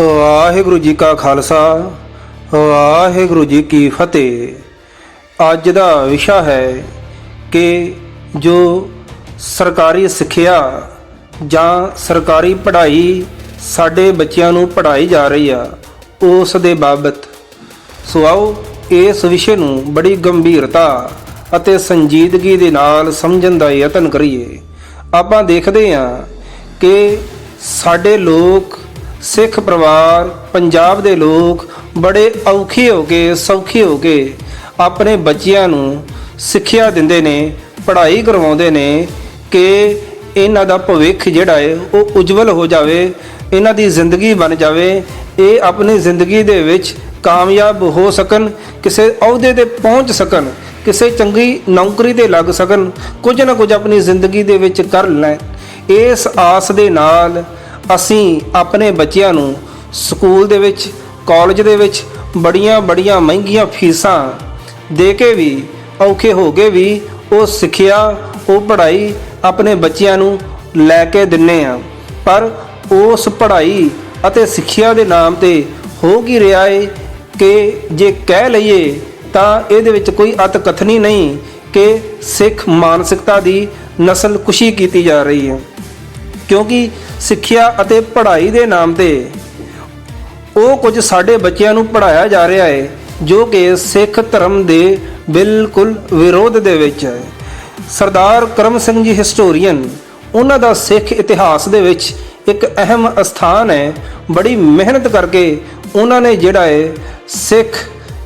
ਵਾਹਿਗੁਰੂ ਜੀ ਕਾ ਖਾਲਸਾ, ਵਾਹਿਗੁਰੂ ਜੀ ਕੀ ਫਤਿਹ। ਅੱਜ ਦਾ ਵਿਸ਼ਾ ਹੈ ਕਿ ਜੋ ਸਰਕਾਰੀ ਸਿੱਖਿਆ ਜਾਂ ਸਰਕਾਰੀ ਪੜ੍ਹਾਈ ਸਾਡੇ ਬੱਚਿਆਂ ਨੂੰ ਪੜ੍ਹਾਈ ਜਾ ਰਹੀ ਆ, ਉਸ ਦੇ ਬਾਬਤ। ਸੋ ਆਓ ਇਸ ਵਿਸ਼ੇ ਨੂੰ ਬੜੀ ਗੰਭੀਰਤਾ ਅਤੇ ਸੰਜੀਦਗੀ ਦੇ ਨਾਲ ਸਮਝਣ ਦਾ ਯਤਨ ਕਰੀਏ। ਆਪਾਂ ਦੇਖਦੇ ਹਾਂ ਕਿ ਸਾਡੇ ਲੋਕ ਸਿੱਖ ਪਰਿਵਾਰ, ਪੰਜਾਬ ਦੇ ਲੋਕ ਬੜੇ ਔਖੇ ਹੋ ਕੇ ਸੌਖੇ ਹੋ ਕੇ ਆਪਣੇ ਬੱਚਿਆਂ ਨੂੰ ਸਿੱਖਿਆ ਦਿੰਦੇ ਨੇ, ਪੜ੍ਹਾਈ ਕਰਵਾਉਂਦੇ ਨੇ ਕਿ ਇਹਨਾਂ ਦਾ ਭਵਿੱਖ ਜਿਹੜਾ ਹੈ ਉਹ ਉਜਵਲ ਹੋ ਜਾਵੇ, ਇਹਨਾਂ ਦੀ ਜ਼ਿੰਦਗੀ ਬਣ ਜਾਵੇ, ਇਹ ਆਪਣੀ ਜ਼ਿੰਦਗੀ ਦੇ ਵਿੱਚ ਕਾਮਯਾਬ ਹੋ ਸਕਣ, ਕਿਸੇ ਅਹੁਦੇ ਤੇ ਪਹੁੰਚ ਸਕਣ, ਕਿਸੇ ਚੰਗੀ ਨੌਕਰੀ ਤੇ ਲੱਗ ਸਕਣ, ਕੁਝ ਨਾ ਕੁਝ ਆਪਣੀ ਜ਼ਿੰਦਗੀ ਦੇ ਵਿੱਚ ਕਰ ਲੈਣ। ਇਸ ਆਸ ਦੇ ਨਾਲ ਅਸੀਂ ਆਪਣੇ ਬੱਚਿਆਂ ਨੂੰ ਸਕੂਲ ਦੇ ਵਿੱਚ, ਕਾਲਜ ਦੇ ਵਿੱਚ ਬੜੀਆਂ ਬੜੀਆਂ ਮਹਿੰਗੀਆਂ ਫੀਸਾਂ ਦੇ ਕੇ ਵੀ ਔਖੇ ਹੋ ਕੇ ਵੀ ਉਹ ਸਿੱਖਿਆ, ਉਹ ਪੜ੍ਹਾਈ ਆਪਣੇ ਬੱਚਿਆਂ ਨੂੰ ਲੈ ਕੇ ਦਿੰਨੇ ਆ। ਪਰ ਉਸ ਪੜ੍ਹਾਈ ਅਤੇ ਸਿੱਖਿਆ ਦੇ ਨਾਮ ਤੇ ਹੋ ਕੀ ਰਿਹਾ ਏ ਕਿ ਜੇ ਕਹਿ ਲਈਏ ਤਾਂ ਇਹਦੇ ਵਿੱਚ ਕੋਈ ਅਤਕਥਨੀ ਨਹੀਂ ਕਿ ਸਿੱਖ ਮਾਨਸਿਕਤਾ ਦੀ ਨਸਲ ਕੁਸ਼ੀ ਕੀਤੀ ਜਾ ਰਹੀ ਹੈ। ਕਿਉਂਕਿ ਸਿੱਖਿਆ ਅਤੇ ਪੜ੍ਹਾਈ ਦੇ ਨਾਮ ਤੇ। ਉਹ ਕੁਝ ਸਾਡੇ ਬੱਚਿਆਂ ਨੂੰ ਪੜਾਇਆ ਜਾ ਰਿਹਾ ਹੈ ਜੋ ਕਿ ਸਿੱਖ ਧਰਮ ਦੇ ਬਿਲਕੁਲ ਵਿਰੋਧ ਦੇ ਵਿੱਚ ਹੈ ਸਰਦਾਰ ਕਰਮ ਸਿੰਘ ਜੀ ਹਿਸਟੋਰੀਅਨ, ਉਹਨਾਂ ਦਾ ਸਿੱਖ ਇਤਿਹਾਸ ਦੇ ਵਿੱਚ ਇੱਕ ਅਹਿਮ ਸਥਾਨ ਹੈ ਬੜੀ ਮਿਹਨਤ ਕਰਕੇ ਉਹਨਾਂ ਨੇ ਜਿਹੜਾ ਹੈ ਸਿੱਖ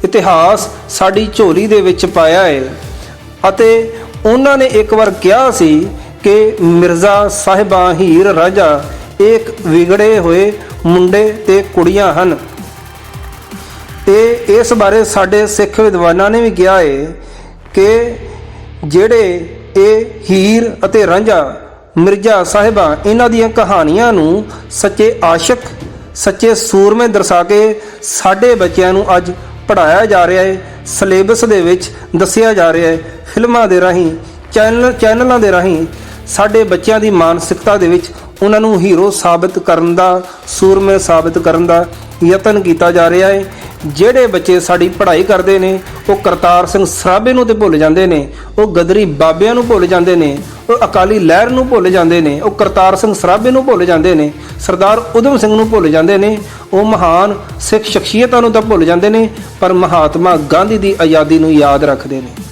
ਇਤਿਹਾਸ ਸਾਡੀ ਝੋਲੀ ਦੇ ਵਿੱਚ ਪਾਇਆ ਹੈ ਅਤੇ ਉਹਨਾਂ ਨੇ ਇੱਕ ਵਾਰ ਕਿਹਾ ਸੀ ਕਿ ਮਿਰਜ਼ਾ ਸਾਹਿਬਾਂ ਹੀਰ ਰਾਜਾ ਇੱਕ ਵਿਗੜੇ ਹੋਏ ਮੁੰਡੇ ਤੇ ਕੁੜੀਆਂ ਹਨ। ਤੇ ਇਸ ਬਾਰੇ ਸਾਡੇ ਸਿੱਖ ਵਿਦਵਾਨਾਂ ਨੇ ਵੀ ਕਿਹਾ ਹੈ ਕਿ ਜਿਹੜੇ ਇਹ ਹੀਰ ਅਤੇ ਰਾਂਝਾ ਮਿਰਜ਼ਾ ਸਾਹਿਬਾਂ, ਇਹਨਾਂ ਦੀਆਂ ਕਹਾਣੀਆਂ ਨੂੰ ਸੱਚੇ ਆਸ਼ਿਕ, ਸੱਚੇ ਸੂਰਮੇ ਦਰਸਾ ਕੇ ਸਾਡੇ ਬੱਚਿਆਂ ਨੂੰ ਅੱਜ ਪੜਾਇਆ ਜਾ ਰਿਹਾ ਹੈ ਸਿਲੇਬਸ ਦੇ ਵਿੱਚ ਦੱਸਿਆ ਜਾ ਰਿਹਾ ਹੈ ਫਿਲਮਾਂ ਦੇ ਰਾਹੀਂ, ਚੈਨਲ, ਚੈਨਲਾਂ ਦੇ ਰਾਹੀਂ ਸਾਡੇ ਬੱਚਿਆਂ ਦੀ ਮਾਨਸਿਕਤਾ ਦੇ ਵਿੱਚ ਉਹਨਾਂ ਨੂੰ ਹੀਰੋ ਸਾਬਤ ਕਰਨ ਦਾ, ਸੂਰਮੇ ਸਾਬਤ ਕਰਨ ਦਾ ਯਤਨ ਕੀਤਾ ਜਾ ਰਿਹਾ ਹੈ। ਜਿਹੜੇ ਬੱਚੇ ਸਾਡੀ ਪੜ੍ਹਾਈ ਕਰਦੇ ਨੇ, ਉਹ ਕਰਤਾਰ ਸਿੰਘ ਸਰਾਭੇ ਨੂੰ ਤੇ ਭੁੱਲ ਜਾਂਦੇ ਨੇ, ਉਹ ਗਦਰੀ ਬਾਬਿਆਂ ਨੂੰ ਭੁੱਲ ਜਾਂਦੇ ਨੇ, ਉਹ ਅਕਾਲੀ ਲਹਿਰ ਨੂੰ ਭੁੱਲ ਜਾਂਦੇ ਨੇ, ਉਹ ਕਰਤਾਰ ਸਿੰਘ ਸਰਾਭੇ ਨੂੰ ਭੁੱਲ ਜਾਂਦੇ ਨੇ, ਸਰਦਾਰ ਉਦਮ ਸਿੰਘ ਨੂੰ ਭੁੱਲ ਜਾਂਦੇ ਨੇ, ਉਹ ਮਹਾਨ ਸਿੱਖ ਸ਼ਖਸੀਅਤਾਂ ਨੂੰ ਤਾਂ ਭੁੱਲ ਜਾਂਦੇ ਨੇ, ਪਰ ਮਹਾਤਮਾ ਗਾਂਧੀ ਦੀ ਆਜ਼ਾਦੀ ਨੂੰ ਯਾਦ ਰੱਖਦੇ ਨੇ।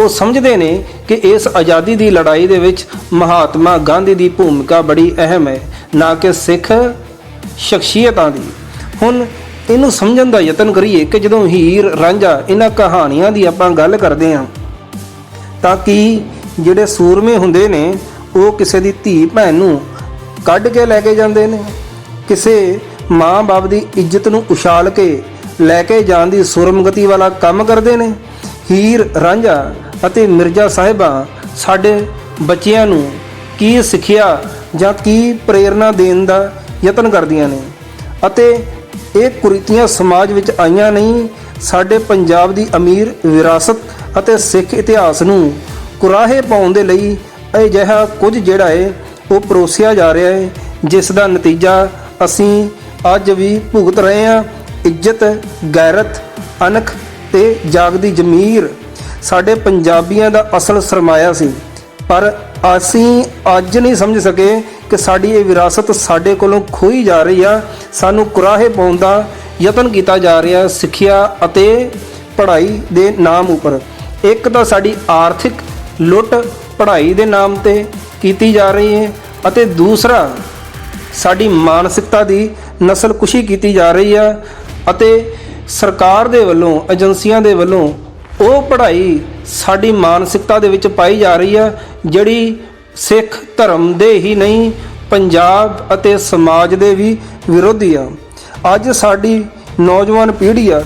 ਉਹ ਸਮਝਦੇ ਨੇ ਕਿ ਇਸ ਆਜ਼ਾਦੀ ਦੀ ਲੜਾਈ ਦੇ ਵਿੱਚ ਮਹਾਤਮਾ ਗਾਂਧੀ ਦੀ ਭੂਮਿਕਾ ਬੜੀ ਅਹਿਮ ਹੈ, ਨਾ ਕਿ ਸਿੱਖ ਸ਼ਖਸੀਅਤਾਂ ਦੀ। ਹੁਣ ਇਹਨੂੰ ਸਮਝਣ ਦਾ ਯਤਨ ਕਰੀਏ ਕਿ ਜਦੋਂ ਹੀਰ, ਰਾਂਝਾ ਇਹਨਾਂ ਕਹਾਣੀਆਂ ਦੀ ਆਪਾਂ ਗੱਲ ਕਰਦੇ ਹਾਂ, ਤਾਂ ਕਿ ਜਿਹੜੇ ਸੂਰਮੇ ਹੁੰਦੇ ਨੇ, ਉਹ ਕਿਸੇ ਦੀ ਧੀ, ਭੈਣ ਨੂੰ ਕੱਢ ਕੇ ਲੈ ਕੇ ਜਾਂਦੇ ਨੇ? ਕਿਸੇ ਮਾਂ-ਬਾਪ ਦੀ ਇੱਜ਼ਤ ਨੂੰ ਉਛਾਲ ਕੇ ਲੈ ਕੇ ਜਾਣ ਦੀ ਸੁਰਮਗਤੀ ਵਾਲਾ ਕੰਮ ਕਰਦੇ ਨੇ? ਹੀਰ, ਰਾਂਝਾ ਅਤੇ ਮਿਰਜ਼ਾ ਸਾਹਿਬਾਂ ਸਾਡੇ ਬੱਚਿਆਂ ਨੂੰ ਕੀ ਸਿੱਖਿਆ ਜਾਂ ਕੀ ਪ੍ਰੇਰਣਾ ਦੇਣ ਦਾ ਯਤਨ ਕਰਦੀਆਂ ਨੇ। ਅਤੇ ਇਹ ਕੁਰੀਤੀਆਂ ਸਮਾਜ ਵਿੱਚ ਆਈਆਂ ਨਹੀਂ, ਸਾਡੇ ਪੰਜਾਬ ਦੀ ਅਮੀਰ ਵਿਰਾਸਤ ਅਤੇ ਸਿੱਖ ਇਤਿਹਾਸ ਨੂੰ ਕੁਰਾਹੇ ਪਾਉਣ ਦੇ ਲਈ ਅਜਿਹਾ ਕੁਝ ਜਿਹੜਾ ਹੈ ਉਹ ਪਰੋਸਿਆ ਜਾ ਰਿਹਾ ਹੈ ਜਿਸ ਦਾ ਨਤੀਜਾ ਅਸੀਂ ਅੱਜ ਵੀ ਭੁਗਤ ਰਹੇ ਹਾਂ। ਇੱਜ਼ਤ, ਗੈਰਤ ਅਨਖ ਤੇ ਜਾਗਦੀ ਜ਼ਮੀਰ ਸਾਡੇ ਪੰਜਾਬੀਆਂ ਦਾ ਅਸਲ ਸਰਮਾਇਆ ਸੀ। ਪਰ ਅਸੀਂ ਅੱਜ ਨਹੀਂ ਸਮਝ ਸਕੇ ਕਿ ਸਾਡੀ ਇਹ ਵਿਰਾਸਤ ਸਾਡੇ ਕੋਲੋਂ ਖੋਈ ਜਾ ਰਹੀ ਆ। ਸਾਨੂੰ ਕੁਰਾਹੇ ਪਾਉਣ ਦਾ ਯਤਨ ਕੀਤਾ ਜਾ ਰਿਹਾ, ਸਿੱਖਿਆ ਅਤੇ ਪੜ੍ਹਾਈ ਦੇ ਨਾਮ ਉੱਪਰ। ਇੱਕ ਤਾਂ ਸਾਡੀ ਆਰਥਿਕ ਲੁੱਟ ਪੜ੍ਹਾਈ ਦੇ ਨਾਮ ਤੇ ਕੀਤੀ ਜਾ ਰਹੀ ਹੈ ਅਤੇ ਦੂਸਰਾ, ਸਾਡੀ ਮਾਨਸਿਕਤਾ ਦੀ ਨਸਲਕੁਸ਼ੀ ਕੀਤੀ ਜਾ ਰਹੀ ਆ ਅਤੇ ਸਰਕਾਰ ਦੇ ਵੱਲੋਂ, ਏਜੰਸੀਆਂ ਦੇ ਵੱਲੋਂ ਉਹ ਪੜ੍ਹਾਈ ਸਾਡੀ ਮਾਨਸਿਕਤਾ ਦੇ ਵਿੱਚ ਪਾਈ ਜਾ ਰਹੀ ਆ ਜਿਹੜੀ ਸਿੱਖ ਧਰਮ ਦੇ ਹੀ ਨਹੀਂ, ਪੰਜਾਬ ਅਤੇ ਸਮਾਜ ਦੇ ਵੀ ਵਿਰੋਧੀ ਆ। ਅੱਜ ਸਾਡੀ ਨੌਜਵਾਨ ਪੀੜ੍ਹੀ ਆ,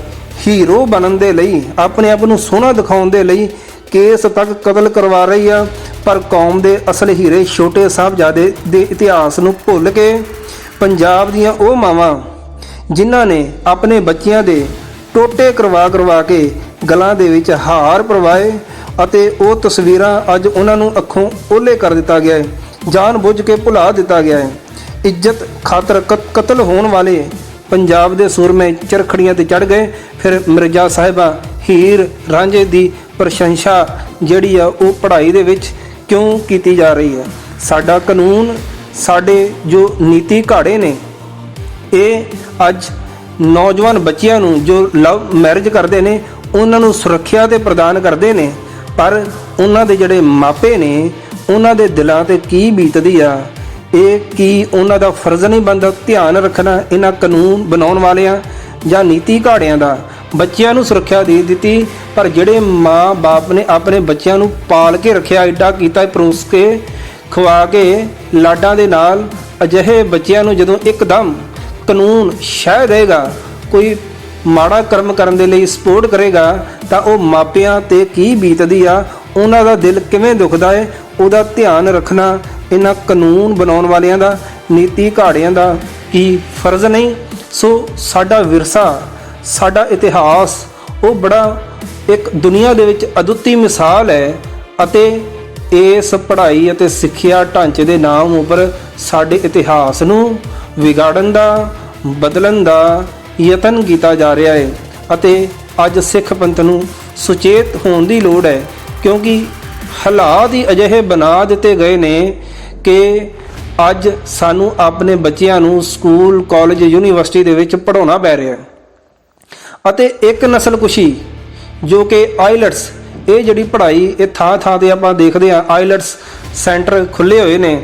ਹੀਰੋ ਬਣਨ ਦੇ ਲਈ, ਆਪਣੇ ਆਪ ਨੂੰ ਸੋਹਣਾ ਦਿਖਾਉਣ ਦੇ ਲਈ ਕੇਸ ਤੱਕ ਕਤਲ ਕਰਵਾ ਰਹੀ ਆ, ਪਰ ਕੌਮ ਦੇ ਅਸਲ ਹੀਰੇ ਛੋਟੇ ਸਾਹਿਬਜ਼ਾਦੇ ਦੇ ਇਤਿਹਾਸ ਨੂੰ ਭੁੱਲ ਕੇ ਪੰਜਾਬ ਦੀਆਂ ਉਹ ਮਾਵਾਂ, ਜਿਨ੍ਹਾਂ ਨੇ ਆਪਣੇ ਬੱਚਿਆਂ ਦੇ ਟੋਟੇ ਕਰਵਾ ਕਰਵਾ ਕੇ ਗਲਾਂ ਦੇ ਵਿੱਚ ਹਾਰ ਪਰਵਾਏ ਅਤੇ ਉਹ ਤਸਵੀਰਾਂ ਅੱਜ ਉਹਨਾਂ ਨੂੰ ਅੱਖੋਂ ਓਲੇ ਕਰ ਦਿੱਤਾ ਗਿਆ ਹੈ ਜਾਣ ਬੁੱਝ ਕੇ ਭੁਲਾ ਦਿੱਤਾ ਗਿਆ ਹੈ। ਇੱਜ਼ਤ ਖਾਤਰ ਕਤ- ਕਤਲ ਹੋਣ ਵਾਲੇ ਪੰਜਾਬ ਦੇ ਸੂਰਮੇ ਚਰਖੜੀਆਂ ਤੇ ਚੜ ਗਏ। ਫਿਰ ਮਿਰਜ਼ਾ ਸਾਹਿਬਾ ਹੀਰ ਰਾਂਝੇ ਦੀ ਪ੍ਰਸ਼ੰਸਾ ਜਿਹੜੀ ਆ ਉਹ ਪੜ੍ਹਾਈ ਦੇ ਵਿੱਚ ਕਿਉਂ ਕੀਤੀ ਜਾ ਰਹੀ ਹੈ? ਸਾਡਾ ਕਾਨੂੰਨ, ਸਾਡੇ ਜੋ ਨੀਤੀ ਘਾੜੇ ਨੇ, ਇਹ ਅੱਜ ਨੌਜਵਾਨ ਬੱਚਿਆਂ ਨੂੰ ਜੋ ਲਵ, ਮੈਰਿਜ ਕਰਦੇ ਨੇ ਉਹਨਾਂ ਨੂੰ ਸੁਰੱਖਿਆ ਤੇ ਪ੍ਰਦਾਨ ਕਰਦੇ ਨੇ, ਪਰ ਉਹਨਾਂ ਦੇ ਜਿਹੜੇ ਮਾਪੇ ਨੇ, ਉਹਨਾਂ ਦੇ ਦਿਲਾਂ ਤੇ ਕੀ ਬੀਤਦੀ ਆ? ਇਹ ਕੀ ਉਹਨਾਂ ਦਾ ਫਰਜ਼ ਨਹੀਂ ਬਣਦਾ ਧਿਆਨ ਰੱਖਣਾ ਇਹਨਾਂ ਕਾਨੂੰਨ ਬਣਾਉਣ ਵਾਲਿਆਂ ਜਾਂ ਨੀਤੀ ਘਾੜਿਆਂ ਦਾ? ਬੱਚਿਆਂ ਨੂੰ ਸੁਰੱਖਿਆ ਦੇ ਦਿੱਤੀ, ਪਰ ਜਿਹੜੇ ਮਾਂ-ਬਾਪ ਨੇ ਆਪਣੇ ਬੱਚਿਆਂ ਨੂੰ ਪਾਲ ਕੇ ਰੱਖਿਆ ਐਡਾ ਕੀਤਾ, ਪਰੋਸ ਕੇ, ਖਵਾ ਕੇ, ਲਾਡਾਂ ਦੇ ਨਾਲ ਅਜਿਹੇ ਬੱਚਿਆਂ ਨੂੰ ਜਦੋਂ ਇੱਕਦਮ ਕਾਨੂੰਨ ਸ਼ਹਿ ਦੇਗਾ, ਕੋਈ ਮਾੜਾ ਕਰਮ ਕਰਨ ਦੇ ਲਈ ਸਪੋਰਟ ਕਰੇਗਾ, ਤਾਂ ਉਹ ਮਾਪਿਆਂ ਤੇ ਕੀ ਬੀਤਦੀ ਆ, ਉਹਨਾਂ ਦਾ ਦਿਲ ਕਿਵੇਂ ਦੁਖਦਾ ਹੈ ਉਹਦਾ ਧਿਆਨ ਰੱਖਣਾ ਇਹਨਾਂ ਕਾਨੂੰਨ ਬਣਾਉਣ ਵਾਲਿਆਂ ਦਾ, ਨੀਤੀ ਘਾੜਿਆਂ ਦਾ ਕੀ ਫਰਜ਼ ਨਹੀਂ? ਸੋ ਸਾਡਾ ਵਿਰਸਾ, ਸਾਡਾ ਇਤਿਹਾਸ, ਉਹ ਬੜਾ ਇੱਕ ਦੁਨੀਆ ਦੇ ਵਿੱਚ ਅਦੁੱਤੀ ਮਿਸਾਲ ਹੈ ਅਤੇ ਇਸ ਪੜ੍ਹਾਈ ਅਤੇ ਸਿੱਖਿਆ ਢਾਂਚੇ ਦੇ ਨਾਮ ਉੱਪਰ ਸਾਡੇ ਇਤਿਹਾਸ ਨੂੰ ਵਿਗਾੜਨ ਦਾ ਬਦਲਣ ਦਾ ਯਤਨ ਕੀਤਾ ਜਾ ਰਿਹਾ ਹੈ ਅਤੇ ਅੱਜ ਸਿੱਖ ਪੰਥ ਨੂੰ ਸੁਚੇਤ ਹੋਣ ਦੀ ਲੋੜ ਹੈ, ਕਿਉਂਕਿ ਹਾਲਾਤ ਹੀ ਅਜਿਹੇ ਬਣਾ ਦਿੱਤੇ ਗਏ ਨੇ ਕਿ ਅੱਜ ਸਾਨੂੰ ਆਪਣੇ ਬੱਚਿਆਂ ਨੂੰ ਸਕੂਲ, ਕਾਲਜ, ਯੂਨੀਵਰਸਿਟੀ ਦੇ ਵਿੱਚ ਪੜਾਉਣਾ ਪੈ ਰਿਹਾ ਅਤੇ ਇੱਕ ਨਸਲ ਕੁਸ਼ੀ, ਜੋ ਕਿ ਆਈਲਟਸ, ਇਹ ਜਿਹੜੀ ਪੜ੍ਹਾਈ, ਇਹ ਥਾਂ ਥਾਂ ਤੇ ਆਪਾਂ ਦੇਖਦੇ ਆ ਆਈਲਟਸ ਸੈਂਟਰ ਖੁੱਲੇ ਹੋਏ ਨੇ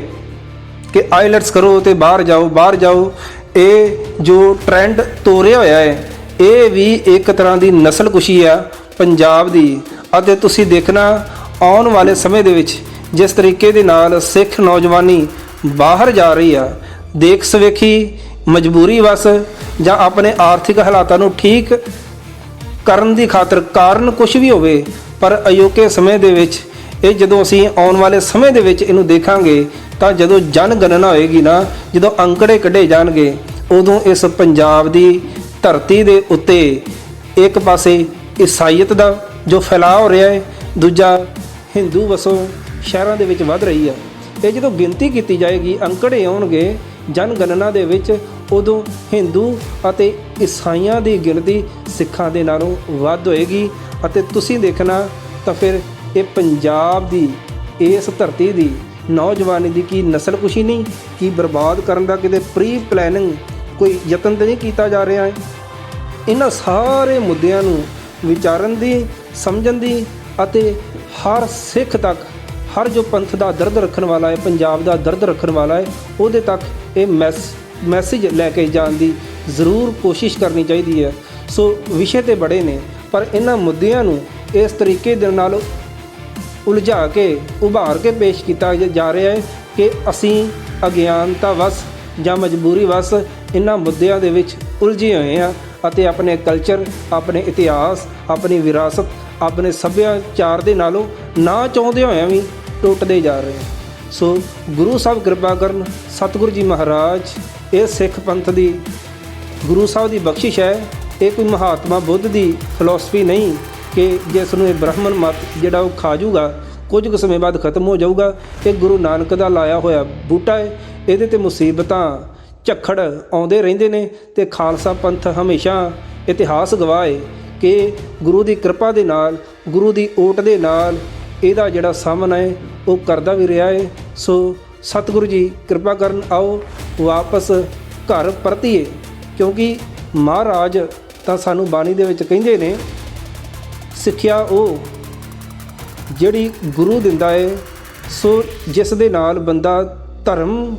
ਕਿ ਆਈਲਟਸ ਕਰੋ ਤੇ ਬਾਹਰ ਜਾਓ ਬਾਹਰ ਜਾਓ ਇਹ ਜੋ ਟ੍ਰੈਂਡ ਤੋਰਿਆ ਹੋਇਆ ਹੈ, ਇਹ ਵੀ ਇੱਕ ਤਰ੍ਹਾਂ ਦੀ ਨਸਲਕੁਸ਼ੀ ਆ ਪੰਜਾਬ ਦੀ। ਅਤੇ ਤੁਸੀਂ ਦੇਖਣਾ, ਆਉਣ ਵਾਲੇ ਸਮੇਂ ਦੇ ਵਿੱਚ ਜਿਸ ਤਰੀਕੇ ਦੇ ਨਾਲ ਸਿੱਖ ਨੌਜਵਾਨੀ ਬਾਹਰ ਜਾ ਰਹੀ ਆ, ਦੇਖ ਸਵੇਖੀ, ਮਜਬੂਰੀ ਵਸ ਜਾਂ ਆਪਣੇ ਆਰਥਿਕ ਹਾਲਾਤਾਂ ਨੂੰ ਠੀਕ ਕਰਨ ਦੀ ਖਾਤਰ ਕਾਰਨ ਕੁਝ ਵੀ ਹੋਵੇ, ਪਰ ਅਯੋਕੇ ਸਮੇਂ ਦੇ ਵਿੱਚ, ਇਹ ਜਦੋਂ ਅਸੀਂ ਆਉਣ ਵਾਲੇ ਸਮੇਂ ਦੇ ਵਿੱਚ ਇਹਨੂੰ ਦੇਖਾਂਗੇ ਤਾਂ ਜਦੋਂ ਜਨ ਗਣਨਾ ਹੋਏਗੀ ਨਾ, ਜਦੋਂ ਅੰਕੜੇ ਕੱਢੇ ਜਾਣਗੇ, ਉਦੋਂ ਇਸ ਪੰਜਾਬ ਦੀ ਧਰਤੀ ਦੇ ਉੱਤੇ ਇੱਕ ਪਾਸੇ ਈਸਾਈਅਤ ਦਾ ਜੋ ਫੈਲਾਅ ਹੋ ਰਿਹਾ ਹੈ, ਦੂਜਾ ਹਿੰਦੂ ਵਸੋਂ ਸ਼ਹਿਰਾਂ ਦੇ ਵਿੱਚ ਵੱਧ ਰਹੀ ਹੈ। ਇਹ ਜਦੋਂ ਗਿਣਤੀ ਕੀਤੀ ਜਾਏਗੀ, ਅੰਕੜੇ ਆਉਣਗੇ ਜਨ ਗਣਨਾ ਦੇ ਵਿੱਚ, ਉਦੋਂ ਹਿੰਦੂ ਅਤੇ ਈਸਾਈਆਂ ਦੀ ਗਿਣਤੀ ਸਿੱਖਾਂ ਦੇ ਨਾਲੋਂ ਵੱਧ ਹੋਏਗੀ। ਅਤੇ ਤੁਸੀਂ ਦੇਖਣਾ ਤਾਂ ਫਿਰ ਇਹ ਪੰਜਾਬ ਦੀ, ਇਸ ਧਰਤੀ ਦੀ ਨੌਜਵਾਨੀ ਦੀ ਕੀ ਨਸਲਕੁਸ਼ੀ ਨਹੀਂ, ਕੀ ਬਰਬਾਦ ਕਰਨ ਦਾ ਕਿਤੇ ਪ੍ਰੀ ਪਲੈਨਿੰਗ ਕੋਈ ਯਤਨ ਤੇ ਨਹੀਂ ਕੀਤਾ ਜਾ ਰਿਹਾ ਹੈ? ਇਹਨਾਂ ਸਾਰੇ ਮੁੱਦਿਆਂ ਨੂੰ ਵਿਚਾਰਨ ਦੀ, ਸਮਝਣ ਦੀ ਅਤੇ ਹਰ ਸਿੱਖ ਤੱਕ, ਹਰ ਜੋ ਪੰਥ ਦਾ ਦਰਦ ਰੱਖਣ ਵਾਲਾ ਹੈ, ਪੰਜਾਬ ਦਾ ਦਰਦ ਰੱਖਣ ਵਾਲਾ ਹੈ, ਉਹਦੇ ਤੱਕ ਇਹ ਮੈਸ, ਮੈਸੇਜ ਲੈ ਕੇ ਜਾਣ ਦੀ ਜ਼ਰੂਰ ਕੋਸ਼ਿਸ਼ ਕਰਨੀ ਚਾਹੀਦੀ ਹੈ। ਸੋ ਵਿਸ਼ੇ ਤੇ ਬੜੇ ਨੇ, ਪਰ ਇਹਨਾਂ ਮੁੱਦਿਆਂ ਨੂੰ ਇਸ ਤਰੀਕੇ ਦੇ ਨਾਲ ਉਲਝਾ ਕੇ, ਉਭਾਰ ਕੇ ਪੇਸ਼ ਕੀਤਾ ਜਾ ਰਿਹਾ ਹੈ ਕਿ ਅਸੀਂ ਅਗਿਆਨਤਾ ਵਸ ਜਾਂ ਮਜਬੂਰੀ ਵਸ ਇਹਨਾਂ ਮੁੱਦਿਆਂ ਦੇ ਵਿੱਚ ਉਲਝੇ ਹੋਏ ਹਾਂ ਅਤੇ ਆਪਣੇ ਕਲਚਰ ਆਪਣੇ ਇਤਿਹਾਸ, ਆਪਣੀ ਵਿਰਾਸਤ, ਆਪਣੇ ਸੱਭਿਆਚਾਰ ਦੇ ਨਾਲੋਂ ਨਾ ਚਾਹੁੰਦੇ ਹੋਇਆਂ ਵੀ ਟੁੱਟਦੇ ਜਾ ਰਹੇ ਹਾਂ। ਸੋ ਗੁਰੂ ਸਾਹਿਬ ਕਿਰਪਾ ਕਰਨ, ਸਤਿਗੁਰੂ ਜੀ ਮਹਾਰਾਜ, ਇਹ ਸਿੱਖ ਪੰਥ ਦੀ ਗੁਰੂ ਸਾਹਿਬ ਦੀ ਬਖਸ਼ਿਸ਼ ਹੈ। ਇਹ ਕੋਈ ਮਹਾਤਮਾ ਬੁੱਧ ਦੀ ਫਿਲਾਸਫੀ ਨਹੀਂ ਕਿ ਜਿਸ ਨੂੰ ਇਹ ਬ੍ਰਾਹਮਣ ਮਤ ਜਿਹੜਾ ਉਹ ਖਾ ਜਾਊਗਾ, ਕੁਝ ਕੁ ਸਮੇਂ ਬਾਅਦ ਖਤਮ ਹੋ ਜਾਊਗਾ, ਇਹ ਗੁਰੂ ਨਾਨਕ ਦਾ ਲਾਇਆ ਹੋਇਆ ਬੂਟਾ ਹੈ ਇਹਦੇ ਤੇ ਮੁਸੀਬਤਾਂ ਝੱਖੜ ਆਉਂਦੇ ਰਹਿੰਦੇ ਨੇ ਤੇ ਖਾਲਸਾ ਪੰਥ ਹਮੇਸ਼ਾ ਇਤਿਹਾਸ ਗਵਾਹ ਹੈ ਕਿ ਗੁਰੂ ਦੀ ਕਿਰਪਾ ਦੇ ਨਾਲ, ਗੁਰੂ ਦੀ ਓਟ ਦੇ ਨਾਲ ਇਹਦਾ ਜਿਹੜਾ ਸਾਹਮਣਾ ਹੈ ਉਹ ਕਰਦਾ ਵੀ ਰਿਹਾ ਹੈ ਸੋ ਸਤਿਗੁਰੂ ਜੀ, ਕਿਰਪਾ ਕਰਨ ਆਓ, ਵਾਪਸ ਘਰ ਪਰਤੀਏ। ਕਿਉਂਕਿ ਮਹਾਰਾਜ ਤਾਂ ਸਾਨੂੰ ਬਾਣੀ ਦੇ ਵਿੱਚ ਕਹਿੰਦੇ ਨੇ ਸਿੱਖਿਆ ਉਹ ਜਿਹੜੀ ਗੁਰੂ ਦਿੰਦਾ ਹੈ ਸੋ ਜਿਸ ਦੇ ਨਾਲ ਬੰਦਾ ਧਰਮ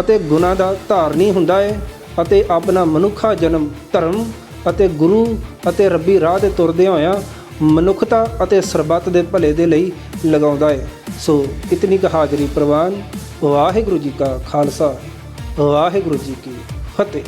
ਅਤੇ ਗੁਣਾ ਦਾ ਧਾਰਨੀ ਹੁੰਦਾ ਹੈ ਅਤੇ ਆਪਣਾ ਮਨੁੱਖਾ ਜਨਮ ਧਰਮ ਅਤੇ ਗੁਰੂ ਅਤੇ ਰੱਬੀ ਰਾਹ ਤੇ ਤੁਰਦੇ ਹੋਇਆਂ ਮਨੁੱਖਤਾ ਅਤੇ ਸਰਬੱਤ ਦੇ ਭਲੇ ਦੇ ਲਈ ਲਗਾਉਂਦਾ ਹੈ ਸੋ ਇਤਨੀ ਕ ਹਾਜ਼ਰੀ ਪ੍ਰਵਾਨ। ਵਾਹਿਗੁਰੂ ਜੀ ਕਾ ਖਾਲਸਾ। ਵਾਹਿਗੁਰੂ ਜੀ ਕੀ ਫਤਿਹ।